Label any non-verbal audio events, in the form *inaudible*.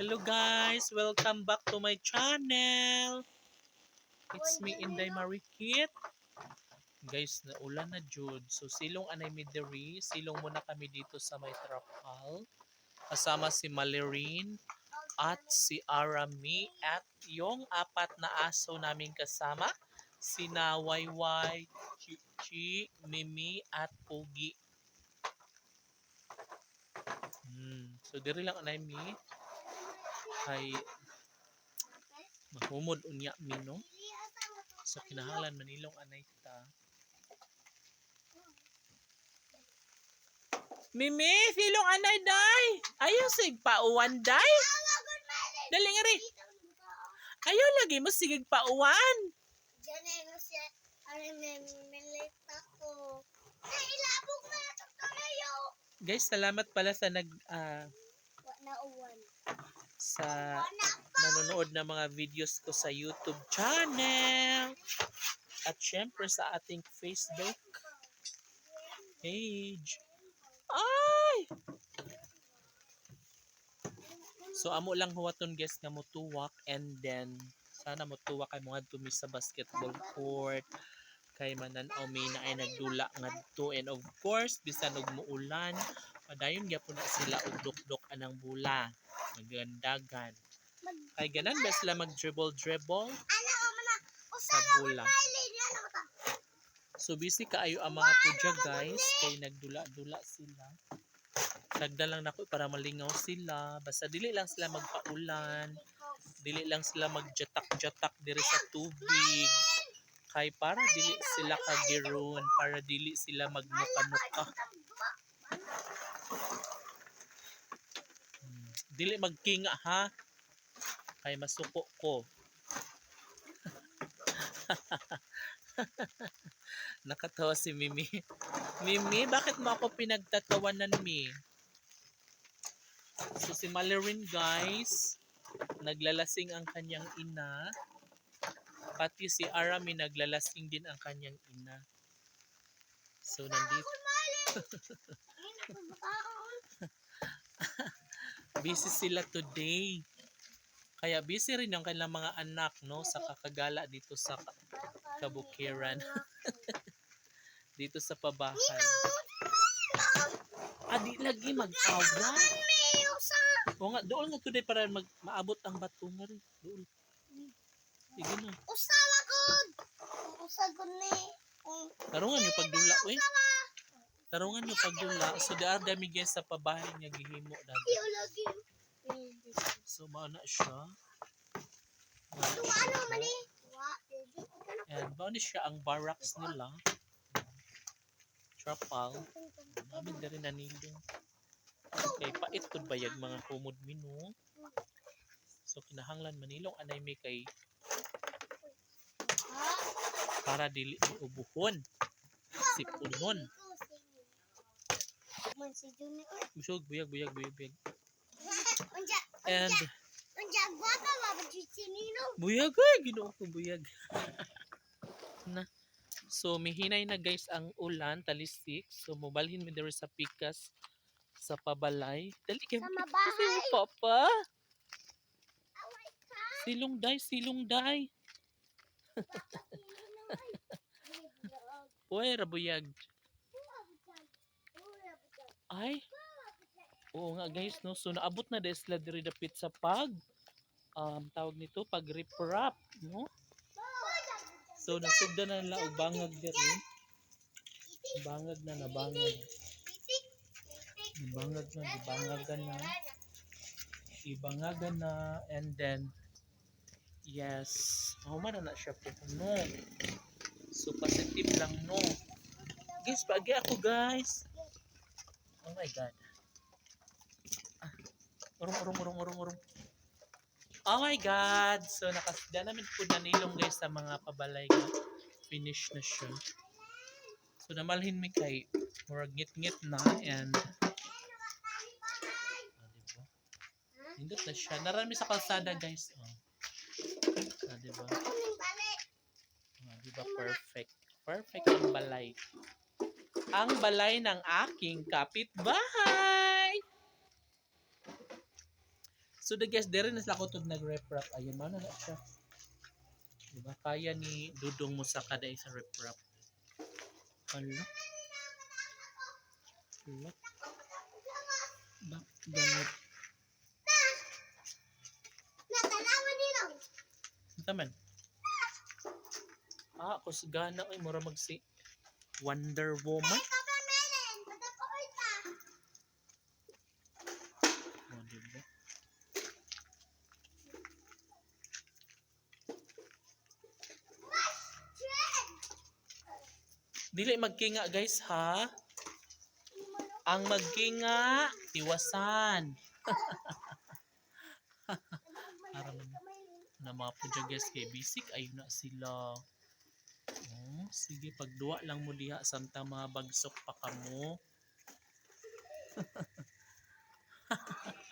Hello guys, welcome back to my channel. It's me Inday Marikit. Guys, naulan na jud. So silong anay midiri, silong muna kami dito sa may trapal. Kasama si Malerine at si Arami at yung apat na aso namin kasama, si Nawayway, Chichi, Mimi at Pugi. Hmm. So diri lang anay mi kay mahumod unya mi no sa kinahanglan manilong anay ta Mimi, silong anay day. Ayaw sig pauwan day. Dali nga rin. Ayaw lagi mo sigig pauwan. Diyan ay mo siya. Ano memilita ko. Ay, ilabog na ito kalayo. Guys, salamat pala sa nag uwan. sa nanonood ng mga videos ko sa YouTube channel. At syempre sa ating Facebook page. Ay! So amo lang huwaton guys nga motuwak and then sana motuwak kay mga tumi sa basketball court kay mananaw may na ay nagdula ngadto and of course bisan og muulan padayon gyapon sila og dukdok anang bula magandagan. Mag, kay ganan ba sila mag dribble dribble sa bula. So busy kaayo ang mga pudya guys. Kay nagdula-dula sila. Tagda lang nako para malingaw sila. Basta dili lang sila magpaulan. Dili lang sila magjatak-jatak diri sa tubig kay para dili sila kagiron para dili sila magmuka-muka Hmm, dili magkinga ha? Kay masuko ko. *laughs* Nakatawa si Mimi. Mimi bakit mo ako pinagtatawanan Mi? So si Malerin guys naglalasing ang kanyang ina pati si Arami naglalasing din ang kanyang ina. So nandito. *laughs* Busy sila today. Kaya busy rin ang kanilang mga anak no sa kakagala dito sa ka- kabukiran. *laughs* Dito sa pabahay. Adi lagi mag-away o nga doon nga today para mag maabot ang bato nga rin. Doon sige na. Usawa gud. Usa gud ni. Um, tarungan nyo pagdula uy. tarungan nyo pagdula so daar dami guys sa pabahay nga gihimo dati. So mao na siya. Ano ano man ni? And mao ni siya ang barracks nila. Trapal. Namin na rin nanilong okay pait tud bayag mga humod mino so kinahanglan manilong anay may kay? Para dili mo ubuhon si Junior. busog buyag buyag buyag buyag. *laughs* And buyag ay ginoo ko buyag. *laughs* Na. So mihinay na guys ang ulan talisik so mobalhin mi diri sa pikas sa pabalay. Dali kay Sa Kasi papa. Silong day silong day Uy, rabuyag. Ay, oo nga guys, no? So, naabot na dahil sila diri dapit sa pag, um, tawag nito, pag riprap, no? So, nasugda na nila og bangag diri. Bangag na, nabangag. Nabangag na, nabangagan na. Ibangagan na, and then, yes, humana na siya po, no? So, positive lang, no? Guys, pagi ako, guys. Oh my God. Ah, urong, urong, urong, urong, urong. Oh my God! So, nakasda namin po na nilong guys sa mga pabalay ko. Finish na siya. So, namalhin mi kay murag ngit-ngit na and ah, diba? Hindot na siya. Narami sa kalsada guys. Oh. Ah, diba? Ah, diba? Perfect. Perfect ang balay. Ang balay ng aking kapitbahay. So the guys, dere na sila ko tog nag-rep-rap. Ayun, mana na siya. Diba? Kaya ni Dudong mo sa kada isa rep-rap. Hala. Hala. Ba, ganit. Natalawa nila. Ito man. Ah, ako sa gana. Ay, mura magsi. Wonder Woman. Oh, diba? Dili magkinga guys ha. Ang magkinga, tiwasan. Para *laughs* na mga guys kay bisik ayun na sila. Sige, pagduwa lang mo diha samtang mga bagsok pa kamo. *laughs*